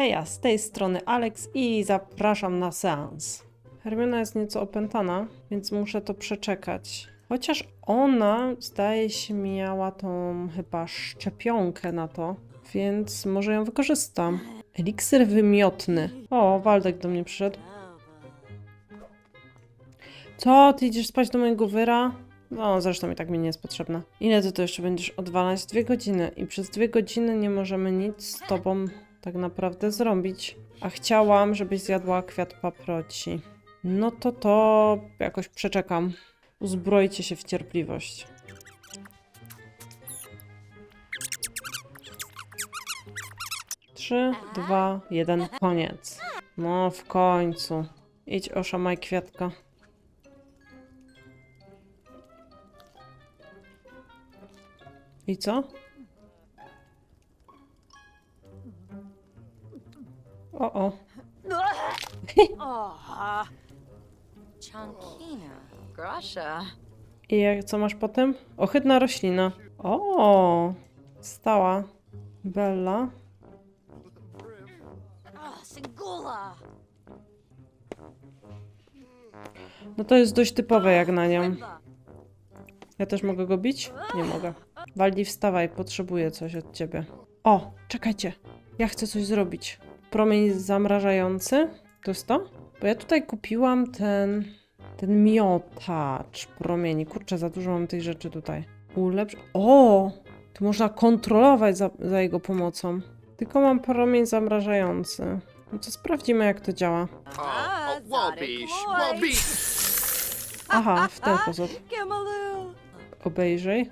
Heja, z tej strony Alex i zapraszam na seans. Hermiona jest nieco opętana, więc muszę to przeczekać. Chociaż ona, zdaje się, miała tą chyba szczepionkę na to, więc może ją wykorzystam. Eliksir wymiotny. O, Waldek do mnie przyszedł. Co? Ty idziesz spać do mojego wyra? No, zresztą i tak mi nie jest potrzebna. Ile ty to jeszcze będziesz odwalać? Dwie godziny. I przez dwie godziny nie możemy nic z tobą tak naprawdę zrobić. A chciałam, żebyś zjadła kwiat paproci. No to to jakoś przeczekam. Uzbrojcie się w cierpliwość. Trzy, dwa, jeden, koniec. No, w końcu. Idź oszamaj kwiatka. I co? O, o. Grasha. I jak, co masz potem? Ohydna roślina. O, stała. Bella. Singula. No to jest dość typowe jak na nią. Ja też mogę go bić? Nie mogę. Waldi, wstawaj, potrzebuję coś od ciebie. O, czekajcie. Ja chcę coś zrobić. Promień zamrażający? To jest to? Bo ja tutaj kupiłam ten... Ten miotacz promieni. Kurczę, za dużo mam tej rzeczy tutaj. Ulepsz... O! Tu można kontrolować za, za jego pomocą. Tylko mam promień zamrażający. No to sprawdzimy, jak to działa. Ah. Wabish! Aha, w ten sposób. Obejrzyj.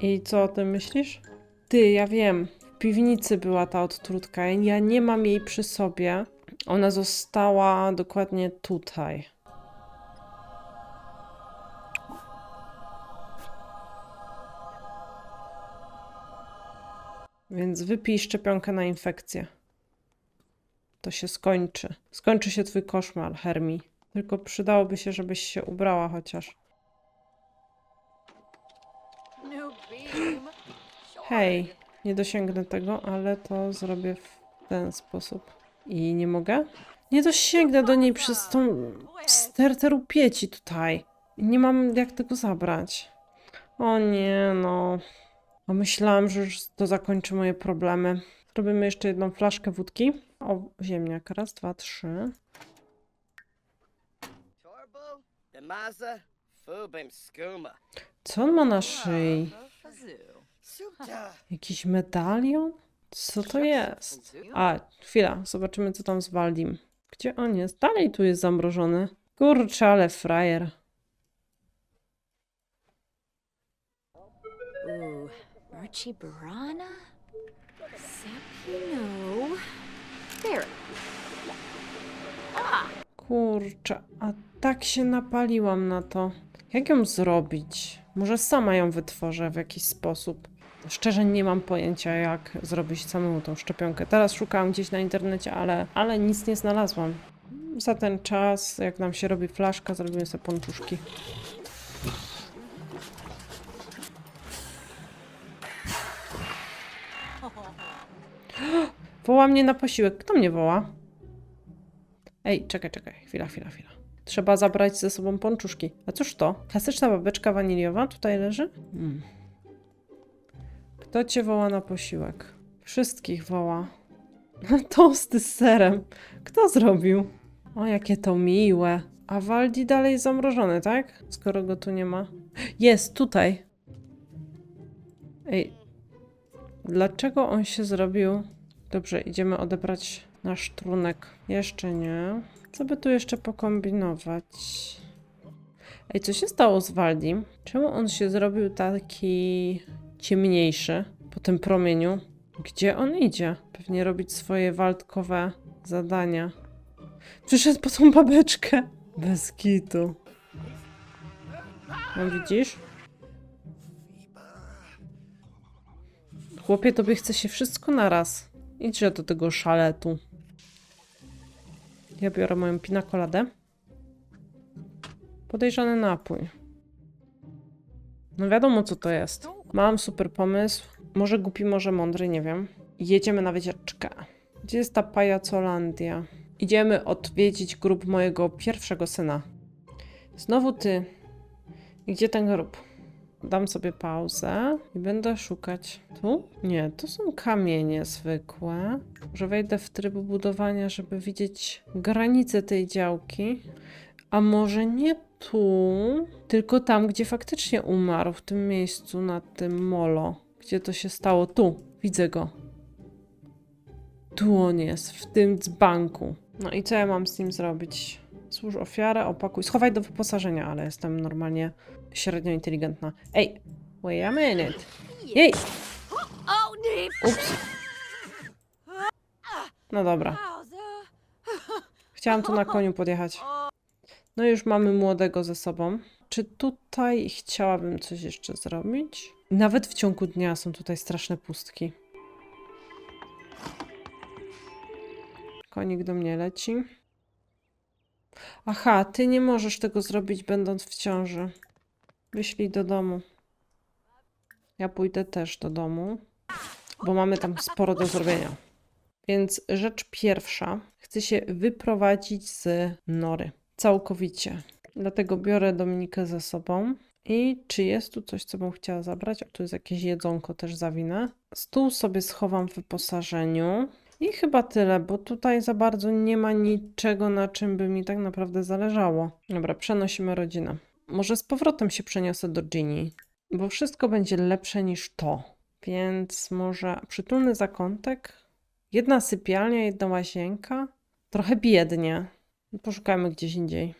I co o tym myślisz? Ty, ja wiem. Piwnicy była ta odtrutka. Ja nie mam jej przy sobie. Ona została dokładnie tutaj. Więc wypij szczepionkę na infekcję. To się skończy. Skończy się twój koszmar, Hermi. Tylko przydałoby się, żebyś się ubrała chociaż. Hej, nie dosięgnę tego, ale to zrobię w ten sposób. I nie mogę? Nie dosięgnę do niej przez tą stertę rupieci tutaj. Nie mam jak tego zabrać. O nie, no. A myślałam, że już to zakończy moje problemy. Zrobimy jeszcze jedną flaszkę wódki. O, ziemniak. Raz, dwa, trzy. Co on ma na szyi? Jakiś medalion? Co to jest? A, chwila, zobaczymy co tam z Waldim. Gdzie on jest? Dalej tu jest zamrożony. Kurczę, ale frajer. Sapino? There. Kurczę, a tak się napaliłam na to. Jak ją zrobić? Może sama ją wytworzę w jakiś sposób. Szczerze nie mam pojęcia, jak zrobić samemu tą szczepionkę. Teraz szukałam gdzieś na internecie, ale, ale nic nie znalazłam. Za ten czas, jak nam się robi flaszka, zrobimy sobie pączuszki. Woła mnie na posiłek. Kto mnie woła? Ej, czekaj, czekaj. Chwila, chwila, chwila. Trzeba zabrać ze sobą pączuszki. A cóż to? Klasyczna babeczka waniliowa tutaj leży? Hmm. Kto cię woła na posiłek? Wszystkich woła. Tosty z serem. Kto zrobił? O, jakie to miłe. A Waldi dalej zamrożony, tak? Skoro go tu nie ma. Jest, tutaj. Ej. Dlaczego on się zrobił? Dobrze, idziemy odebrać nasz trunek. Jeszcze nie. Co by tu jeszcze pokombinować? Ej, co się stało z Waldim? Czemu on się zrobił taki ciemniejszy po tym promieniu? Gdzie on idzie? Pewnie robić swoje waldkowe zadania. Przyszedł po tą babeczkę. Bez kitu. No widzisz? Chłopie, tobie chce się wszystko naraz. Idźże do tego szaletu. Ja biorę moją pinakoladę. Podejrzany napój. No wiadomo, co to jest. Mam super pomysł. Może głupi, może mądry, nie wiem. Jedziemy na wycieczkę. Gdzie jest ta pajacolandia? Idziemy odwiedzić grób mojego pierwszego syna. Znowu ty. Gdzie ten grób? Dam sobie pauzę i będę szukać. Tu? Nie, to są kamienie zwykłe. Może wejdę w tryb budowania, żeby widzieć granice tej działki. A może nie tu, tylko tam, gdzie faktycznie umarł, w tym miejscu, na tym molo. Gdzie to się stało? Tu. Widzę go. Tu on jest, w tym dzbanku. No i co ja mam z nim zrobić? Służ ofiarę, opakuj. Schowaj do wyposażenia, ale jestem normalnie średnio inteligentna. Ej, wait a minute. Jej! Ups. No dobra. Chciałam tu na koniu podjechać. No już mamy młodego ze sobą. Czy tutaj chciałabym coś jeszcze zrobić? Nawet w ciągu dnia są tutaj straszne pustki. Konik do mnie leci. Aha, ty nie możesz tego zrobić będąc w ciąży. Wyślij do domu. Ja pójdę też do domu, bo mamy tam sporo do zrobienia. Więc rzecz pierwsza, chcę się wyprowadzić z nory. Całkowicie. Dlatego biorę Dominikę ze sobą. I czy jest tu coś, co bym chciała zabrać? O, tu jest jakieś jedzonko, też zawinę. Stół sobie schowam w wyposażeniu. I chyba tyle, bo tutaj za bardzo nie ma niczego, na czym by mi tak naprawdę zależało. Dobra, przenosimy rodzinę. Może z powrotem się przeniosę do Ginny, bo wszystko będzie lepsze niż to. Więc może przytulny zakątek, jedna sypialnia, jedna łazienka. Trochę biednie. Poszukajmy gdzieś indziej.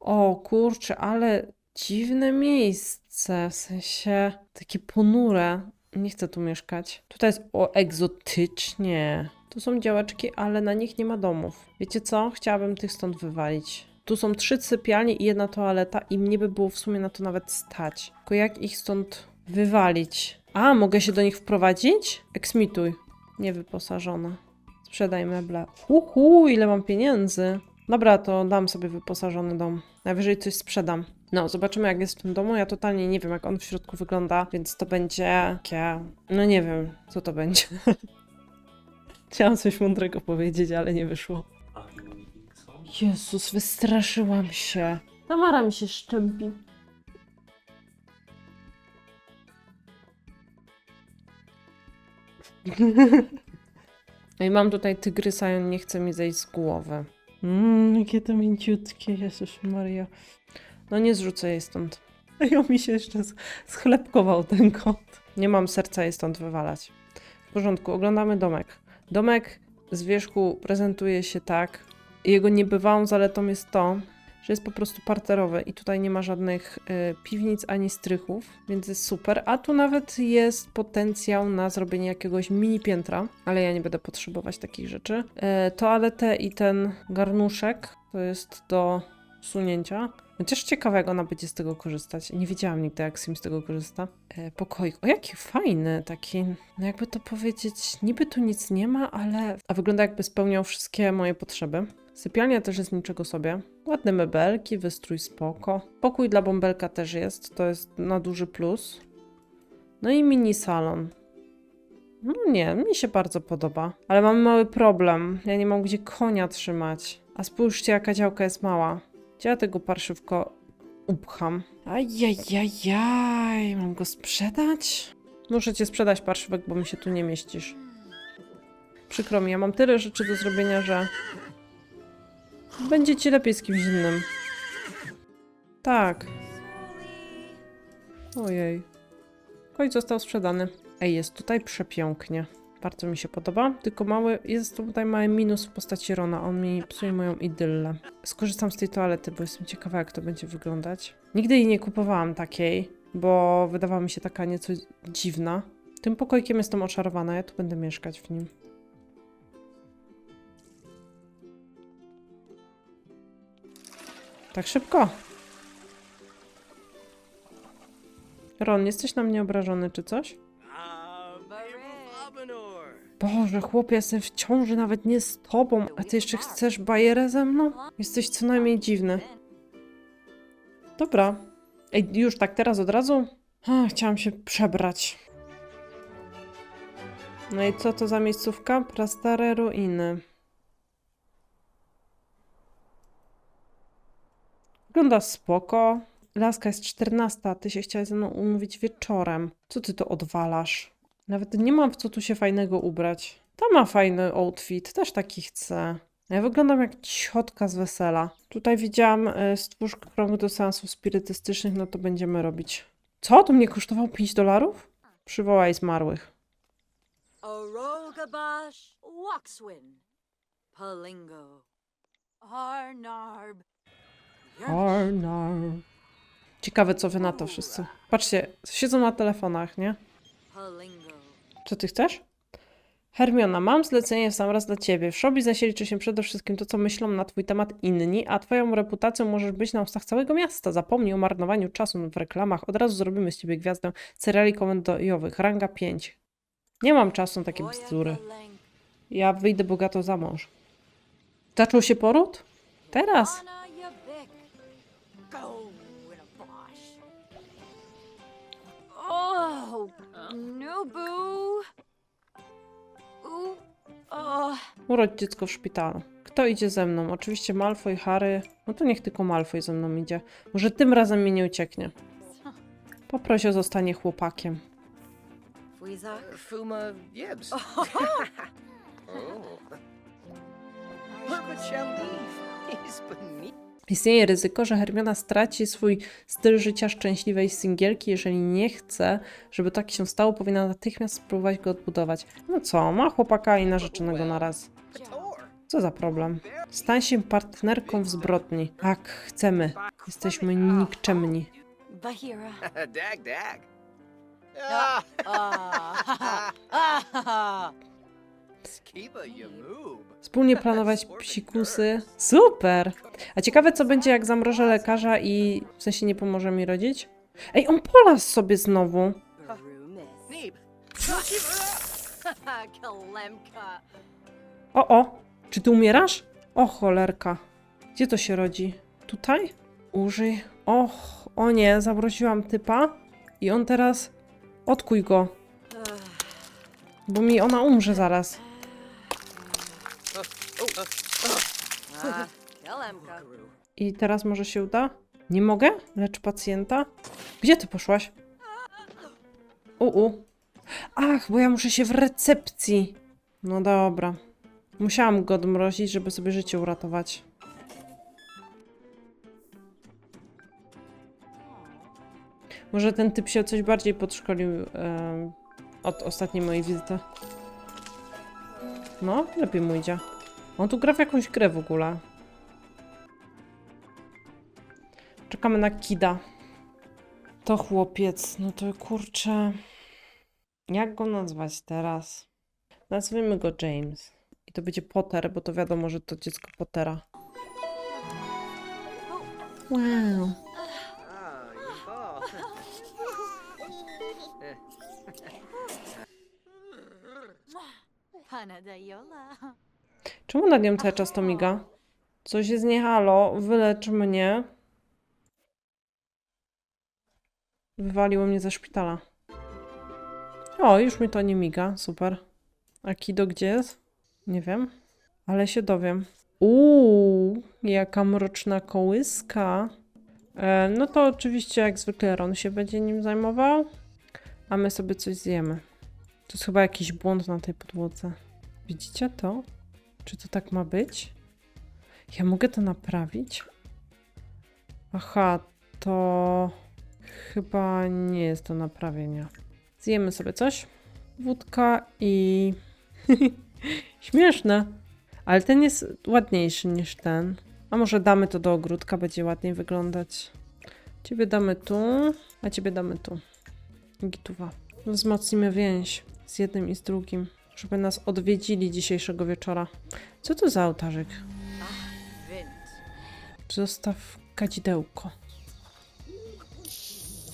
O kurczę, ale dziwne miejsce, w sensie takie ponure. Nie chcę tu mieszkać. Tutaj jest o egzotycznie. Tu są działeczki, ale na nich nie ma domów. Wiecie co? Chciałabym tych stąd wywalić. Tu są trzy sypialnie i jedna toaleta i mnie by było w sumie na to nawet stać. Tylko jak ich stąd wywalić? A, mogę się do nich wprowadzić? Eksmituj. Niewyposażona. Sprzedaj meble. Uhu, ile mam pieniędzy. Dobra, to dam sobie wyposażony dom. Najwyżej coś sprzedam. No, zobaczymy jak jest w tym domu. Ja totalnie nie wiem, jak on w środku wygląda, więc to będzie takie... No nie wiem, co to będzie. Chciałam coś mądrego powiedzieć, ale nie wyszło. Jezus, wystraszyłam się. Tamara mi się szczępi. No i mam tutaj tygrysa i on nie chce mi zejść z głowy. Mmm, jakie to mięciutkie, Jezus Maria. No nie zrzucę jej stąd. On mi się jeszcze schlebkował ten kot. Nie mam serca jej stąd wywalać. W porządku, oglądamy domek. Domek z wierzchu prezentuje się tak. Jego niebywałą zaletą jest to, że jest po prostu parterowy i tutaj nie ma żadnych y, piwnic ani strychów, więc jest super. A tu nawet jest potencjał na zrobienie jakiegoś mini piętra, ale ja nie będę potrzebować takich rzeczy. E, toaletę i ten garnuszek to jest do sunięcia. Chociaż ciekawe, jak ona będzie z tego korzystać. Nie wiedziałam nigdy, jak Sim z tego korzysta. E, pokoik. O, jaki fajny, taki, no jakby to powiedzieć, niby tu nic nie ma, ale... A wygląda jakby spełniał wszystkie moje potrzeby. Sypialnia też jest niczego sobie. Ładne mebelki, wystrój spoko. Pokój dla bąbelka też jest, to jest na duży plus. No i mini salon. No nie, mi się bardzo podoba. Ale mam mały problem. Ja nie mam gdzie konia trzymać. A spójrzcie, jaka działka jest mała. Gdzie ja tego parszywko upcham? Ajajajaj, mam go sprzedać? Muszę cię sprzedać, parszywek, bo mi się tu nie mieścisz. Przykro mi, ja mam tyle rzeczy do zrobienia, że... Będzie ci lepiej z kimś innym. Tak. Ojej. Koń został sprzedany. Ej, jest tutaj przepięknie. Bardzo mi się podoba, tylko mały, jest tutaj mały minus w postaci Rona. On mi psuje moją idyllę. Skorzystam z tej toalety, bo jestem ciekawa, jak to będzie wyglądać. Nigdy jej nie kupowałam takiej, bo wydawała mi się taka nieco dziwna. Tym pokoikiem jestem oczarowana, ja tu będę mieszkać w nim. Tak szybko. Ron, jesteś na mnie obrażony czy coś? Boże, chłopie, jestem w ciąży nawet nie z tobą, a ty jeszcze chcesz bajerę ze mną? Jesteś co najmniej dziwny. Dobra. Ej, już tak teraz od razu? A, chciałam się przebrać. No i co to za miejscówka? Prastare ruiny. Wygląda spoko. Laska jest 14, a ty się chciałaś ze mną umówić wieczorem. Co ty to odwalasz? Nawet nie mam w co tu się fajnego ubrać. Ta ma fajny outfit, też taki chcę. Ja wyglądam jak ciotka z wesela. Tutaj widziałam y, stwórz krąg do seansów spirytystycznych, no to będziemy robić. Co? To mnie kosztowało 5 dolarów? Przywołaj zmarłych. Waxwin, Palingo, Arnarb. Arnar. Ciekawe, co wy na to wszyscy. Patrzcie, siedzą na telefonach, nie? Co ty chcesz? Hermiona, mam zlecenie w sam raz dla ciebie. W show biznesie liczy się przede wszystkim to, co myślą na twój temat inni, a twoją reputacją możesz być na ustach całego miasta. Zapomnij o marnowaniu czasu w reklamach. Od razu zrobimy z ciebie gwiazdę seriali komendojowych. Ranga 5. Nie mam czasu na takie bzdury. Ja wyjdę bogato za mąż. Zaczął się poród? Teraz. Urodź dziecko w szpitalu. Kto idzie ze mną? Oczywiście Malfoy, Harry. No to niech tylko Malfoy ze mną idzie. Może tym razem mi nie ucieknie. Poproś o zostanie chłopakiem. Fuma. Istnieje ryzyko, że Hermiona straci swój styl życia szczęśliwej singielki. Jeżeli nie chce, żeby tak się stało, powinna natychmiast spróbować go odbudować. No co, ma chłopaka i narzeczonego na raz. Co za problem? Stań się partnerką w zbrodni. Tak, chcemy. Jesteśmy nikczemni. Bahira. dag, dag. Ah. Ah, Ah. Ah. Wspólnie planować psikusy. Super! A ciekawe, co będzie, jak zamrożę lekarza i w sensie nie pomoże mi rodzić? Ej, on polas sobie znowu. Kalemka. O, o! Czy ty umierasz? O, cholerka. Gdzie to się rodzi? Tutaj? Użyj. Och, o nie, zamroziłam typa. I on teraz... Odkuj go. Bo mi ona umrze zaraz. I teraz może się uda? Nie mogę? Lecz pacjenta? Gdzie ty poszłaś? U-u. Ach, bo ja muszę się w recepcji. No dobra. Musiałam go odmrozić, żeby sobie życie uratować. Może ten typ się coś bardziej podszkolił em, od ostatniej mojej wizyty. No, lepiej mu idzie. On tu gra w jakąś grę w ogóle. Czekamy na Kida. To chłopiec, no to kurczę. Jak go nazwać teraz? Nazwijmy go James. I to będzie Potter, bo to wiadomo, że to dziecko Pottera. Wow. Czemu nad nią cały czas to miga? Coś jest nie halo, wylecz mnie. Wywaliło mnie ze szpitala. O, już mi to nie miga, super. A Kido gdzie jest? Nie wiem, ale się dowiem. Uuu, jaka mroczna kołyska. E, no to oczywiście jak zwykle Ron się będzie nim zajmował, a my sobie coś zjemy. To jest chyba jakiś błąd na tej podłodze. Widzicie to? Czy to tak ma być? Ja mogę to naprawić? Aha, to chyba nie jest do naprawienia. Zjemy sobie coś. Wódka i... Śmieszne. Ale ten jest ładniejszy niż ten. A może damy to do ogródka, będzie ładniej wyglądać. Ciebie damy tu, a ciebie damy tu. Gituwa. Wzmocnimy więź z jednym i z drugim, żeby nas odwiedzili dzisiejszego wieczora. Co to za ołtarzyk? Zostaw kadzidełko.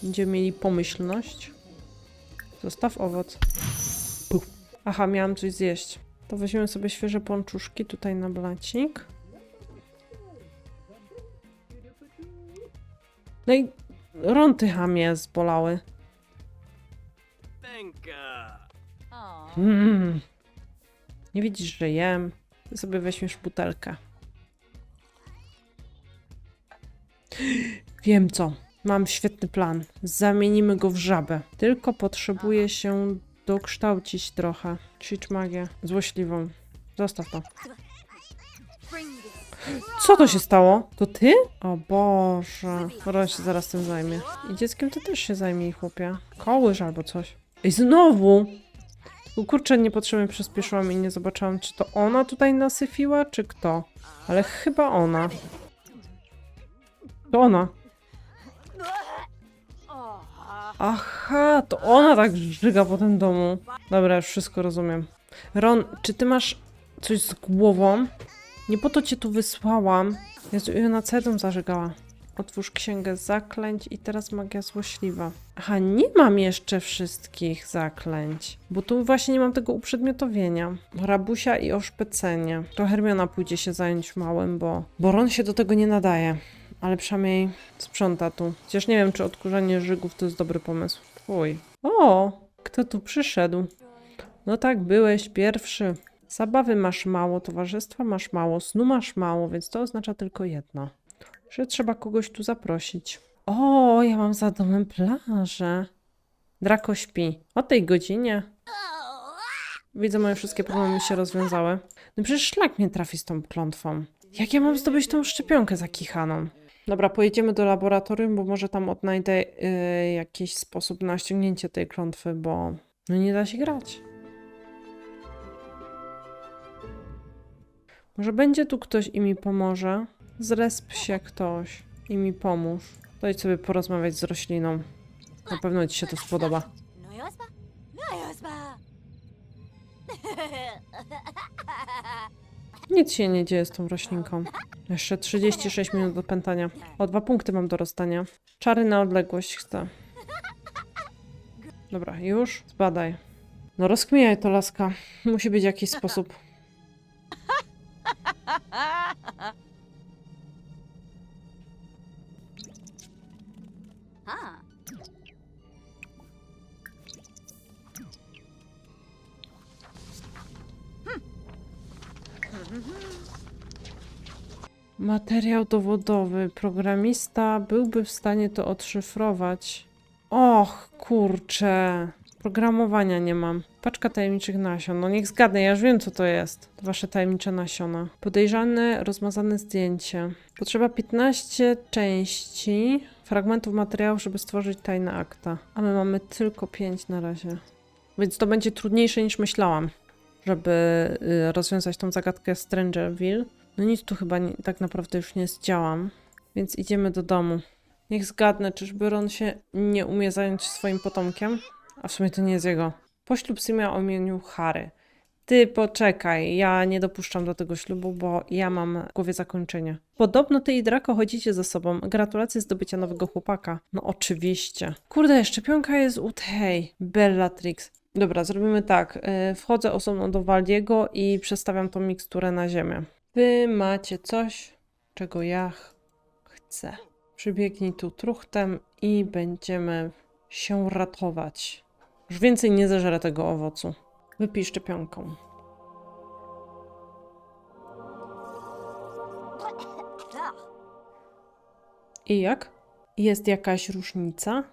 Będziemy mieli pomyślność. Zostaw owoc. Puf. Aha, miałam coś zjeść. To weźmiemy sobie świeże pączuszki tutaj na blacik. No i rąty hamie zbolały. Mm. Nie widzisz, że jem? Ty sobie weźmiesz butelkę. Wiem co. Mam świetny plan. Zamienimy go w żabę. Tylko potrzebuję się dokształcić trochę. Ćwicz magię. Złośliwą. Zostaw to. Co to się stało? To ty? O Boże. Dobra, się zaraz tym zajmie. I dzieckiem to też się zajmie, chłopie. Kołysz albo coś. I znowu! Tylko kurczę, niepotrzebnie przyspieszyłam i nie zobaczyłam, czy to ona tutaj nasyfiła, czy kto. Ale chyba ona. To ona. Aha, to ona tak żyga po tym domu. Dobra, już wszystko rozumiem. Ron, czy ty masz coś z głową? Nie po to cię tu wysłałam. Jezu, ile na cedum zażygała. Otwórz księgę zaklęć i teraz magia złośliwa. Aha, nie mam jeszcze wszystkich zaklęć. Bo tu właśnie nie mam tego uprzedmiotowienia. Rabusia i oszpecenie. To Hermiona pójdzie się zająć małym, bo... Bo Ron się do tego nie nadaje. Ale przynajmniej sprząta tu. Chociaż nie wiem, czy odkurzanie żygów to jest dobry pomysł. Fuj. O, kto tu przyszedł? No tak, byłeś pierwszy. Zabawy masz mało, towarzystwa masz mało, snu masz mało, więc to oznacza tylko jedno. Że trzeba kogoś tu zaprosić. O, ja mam za domem plażę. Drako śpi. O tej godzinie. Widzę, moje wszystkie problemy się rozwiązały. No przecież szlak mnie trafi z tą klątwą. Jak ja mam zdobyć tą szczepionkę zakichaną? Dobra, pojedziemy do laboratorium, bo może tam odnajdę y, jakiś sposób na ściągnięcie tej klątwy, bo no nie da się grać. Może będzie tu ktoś i mi pomoże? Zresp się ktoś i mi pomóż. Dojdź sobie porozmawiać z rośliną. Na pewno ci się to spodoba. Nic się nie dzieje z tą roślinką. Jeszcze 36 minut do pętania. O, dwa punkty mam do rozstania. Czary na odległość chcę. Dobra, już? Zbadaj. No rozkminiaj to, laska. Musi być jakiś sposób. Materiał dowodowy. Programista byłby w stanie to odszyfrować. Och, kurczę. Programowania nie mam. Paczka tajemniczych nasion. No niech zgadnę, ja już wiem co to jest. Wasze tajemnicze nasiona. Podejrzane, rozmazane zdjęcie. Potrzeba 15 części fragmentów materiału, żeby stworzyć tajne akta. A my mamy tylko 5 na razie. Więc to będzie trudniejsze niż myślałam, żeby y, rozwiązać tą zagadkę Strangerville. No nic tu chyba nie, tak naprawdę już nie zdziałam, więc idziemy do domu. Niech zgadnę, czyżby Ron się nie umie zająć swoim potomkiem? A w sumie to nie jest jego. Poślub Simia o imieniu Harry. Ty poczekaj, ja nie dopuszczam do tego ślubu, bo ja mam w głowie zakończenie. Podobno ty i Draco chodzicie ze sobą. Gratulacje zdobycia nowego chłopaka. No oczywiście. Kurde, szczepionka jest u tej Bellatrix. Dobra, zrobimy tak. y, Wchodzę osobno do Waldiego i przestawiam tą miksturę na ziemię. Wy macie coś, czego ja ch- chcę. Przybiegnij tu truchtem i będziemy się ratować. Już więcej nie zeżerę tego owocu. Wypij szczepionką. Ah. I jak? Jest jakaś różnica?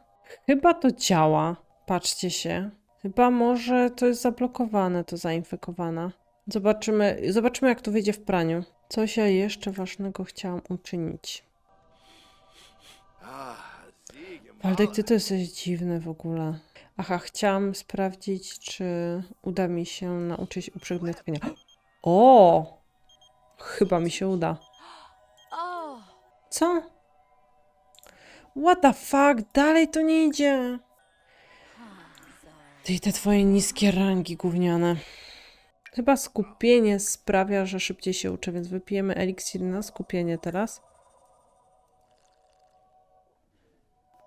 Chyba to działa. Patrzcie się. Chyba może to jest zablokowane, to zainfekowana. Zobaczymy, zobaczymy jak to wyjdzie w praniu. Coś ja jeszcze ważnego chciałam uczynić. Waldek, ty to jesteś dziwny w ogóle. Aha, chciałam sprawdzić, czy uda mi się nauczyć uprzedmiotowienia. O! Chyba mi się uda. Co? What the fuck? Dalej to nie idzie. Ty te twoje niskie rangi gówniane. Chyba skupienie sprawia, że szybciej się uczę, więc wypijemy eliksir na skupienie teraz.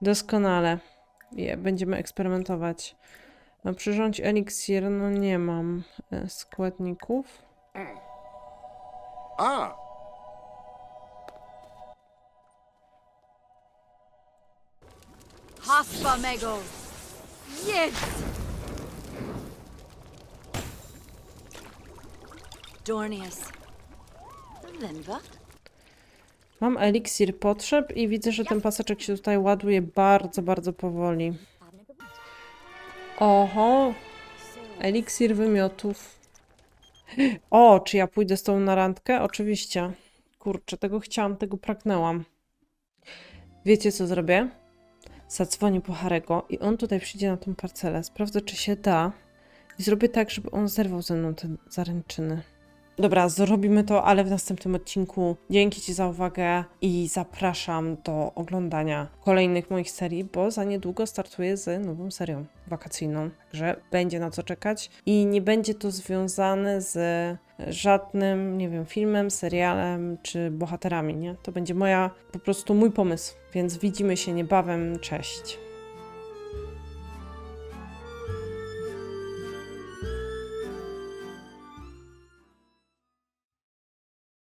Doskonale. Je, będziemy eksperymentować. No, przyrządź eliksir, no nie mam e, składników. Ah, Haspa Mego. Yes. Dornius. Remember? Mam eliksir potrzeb i widzę, że ten paseczek się tutaj ładuje bardzo, bardzo powoli. Oho, eliksir wymiotów. O, czy ja pójdę z tą na randkę? Oczywiście. Kurczę, tego chciałam, tego pragnęłam. Wiecie, co zrobię? Zadzwonię po Harego i on tutaj przyjdzie na tą parcelę. Sprawdzę, czy się da. I zrobię tak, żeby on zerwał ze mną te zaręczyny. Dobra, zrobimy to, ale w następnym odcinku. Dzięki Ci za uwagę i zapraszam do oglądania kolejnych moich serii, bo za niedługo startuję z nową serią wakacyjną. Także będzie na co czekać i nie będzie to związane z żadnym, nie wiem, filmem, serialem czy bohaterami, nie? To będzie moja, po prostu mój pomysł. Więc widzimy się niebawem. Cześć.